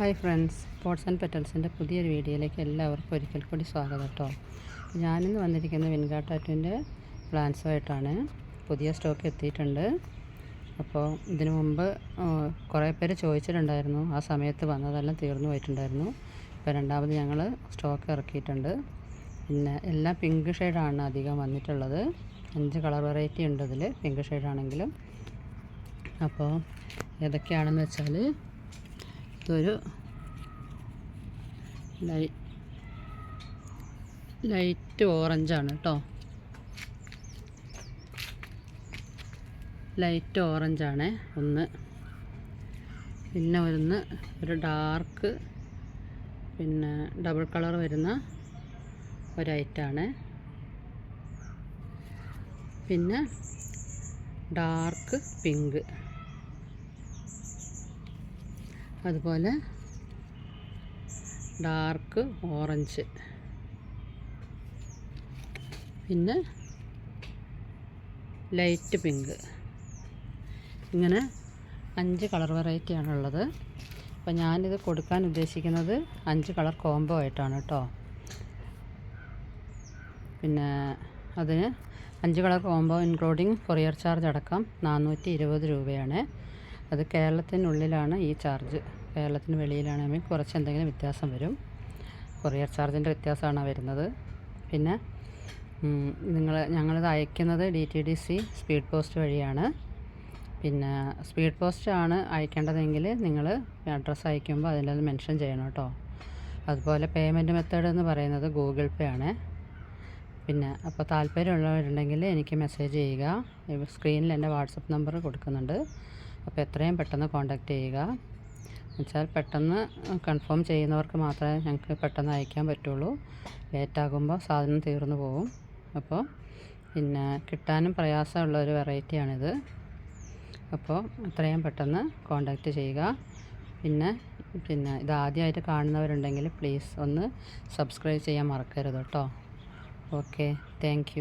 Hi friends pots and പെറ്റൽസിന്റെ പുതിയൊരു വീഡിയോയിലേക്ക് എല്ലാവർക്കും ഒരിക്കൽ കൂടി സ്വാഗതം കേട്ടോ. ഞാനിന്ന് വന്നിരിക്കുന്ന വിൻഗാട്ടാറ്റുവിന്റെ പ്ലാൻസുമായിട്ടാണ് പുതിയ സ്റ്റോക്ക് എത്തിയിട്ടുണ്ട്. അപ്പോൾ ഇതിനു മുമ്പ് കുറേ പേര് ചോദിച്ചിട്ടുണ്ടായിരുന്നു. ആ സമയത്ത് വന്നതെല്ലാം തീർന്നു പോയിട്ടുണ്ടായിരുന്നു. ഇപ്പോൾ രണ്ടാമത് ഞങ്ങൾ സ്റ്റോക്ക് ഇറക്കിയിട്ടുണ്ട്. പിന്നെ എല്ലാം പിങ്ക് ഷെയ്ഡാണ് അധികം വന്നിട്ടുള്ളത്. അഞ്ച് കളർ വെറൈറ്റി ഉണ്ട് ഇതിൽ പിങ്ക് ഷെയ്ഡാണെങ്കിലും അപ്പോൾ ഏതൊക്കെയാണെന്ന് വെച്ചാൽ ലൈ ലൈറ്റ് ഓറഞ്ചാണ് കേട്ടോ ലൈറ്റ് ഓറഞ്ചാണ് ഒന്ന്. പിന്നെ വരുന്ന ഒരു ഡാർക്ക് പിന്നെ ഡബിൾ കളർ വരുന്ന ഒരൈറ്റാണ് പിന്നെ ഡാർക്ക് പിങ്ക്. അതുപോലെ ഡാർക്ക് ഓറഞ്ച് പിന്നെ ലൈറ്റ് പിങ്ക് ഇങ്ങനെ അഞ്ച് കളർ വെറൈറ്റിയാണുള്ളത് അപ്പോൾ ഞാനിത് കൊടുക്കാൻ ഉദ്ദേശിക്കുന്നത് അഞ്ച് കളർ കോംബോ ആയിട്ടാണ് കേട്ടോ പിന്നെ അതിന് അഞ്ച് colour combo including courier charge അടക്കം നാനൂറ്റി ഇരുപത് രൂപയാണ്. അത് കേരളത്തിനുള്ളിലാണ് ഈ ചാർജ്. കേരളത്തിന് വെളിയിലാണെങ്കിൽ കുറച്ച് എന്തെങ്കിലും വ്യത്യാസം വരും. കൊറിയർ ചാർജിന്റെ വ്യത്യാസമാണ് വരുന്നത്. പിന്നെ നിങ്ങൾ ഞങ്ങളിത് അയക്കുന്നത് D T D C speed post വഴിയാണ്. പിന്നെ സ്പീഡ് പോസ്റ്റ് ആണ് അയക്കേണ്ടതെങ്കിൽ നിങ്ങൾ അഡ്രസ്സ് അയക്കുമ്പോൾ അതിന്റെ അത് മെൻഷൻ ചെയ്യണം കേട്ടോ. അതുപോലെ പേയ്മെന്റ് മെത്തേഡ് എന്ന് പറയുന്നത് ഗൂഗിൾ പേ ആണ്. പിന്നെ അപ്പോൾ താല്പര്യമുള്ളവരുണ്ടെങ്കിൽ എനിക്ക് മെസ്സേജ് ചെയ്യുക. സ്ക്രീനിൽ എന്റെ വാട്സപ്പ് നമ്പർ കൊടുക്കുന്നുണ്ട്. അപ്പോൾ എത്രയും പെട്ടെന്ന് കോൺടാക്റ്റ് ചെയ്യുക. എന്നുവെച്ചാൽ പെട്ടെന്ന് കൺഫേം ചെയ്യുന്നവർക്ക് മാത്രമേ ഞങ്ങൾക്ക് പെട്ടെന്ന് അയക്കാൻ പറ്റുള്ളൂ. ലേറ്റാകുമ്പോൾ സാധനം തീർന്നു പോകും അപ്പോൾ പിന്നെ കിട്ടാനും പ്രയാസമുള്ള ഒരു വെറൈറ്റിയാണിത് അപ്പോൾ എത്രയും പെട്ടെന്ന് കോൺടാക്റ്റ് ചെയ്യുക. പിന്നെ പിന്നെ ഇത് ആദ്യമായിട്ട് കാണുന്നവരുണ്ടെങ്കിൽ പ്ലീസ് ഒന്ന് സബ്സ്ക്രൈബ് ചെയ്യാൻ മറക്കരുത് കേട്ടോ. Okay thank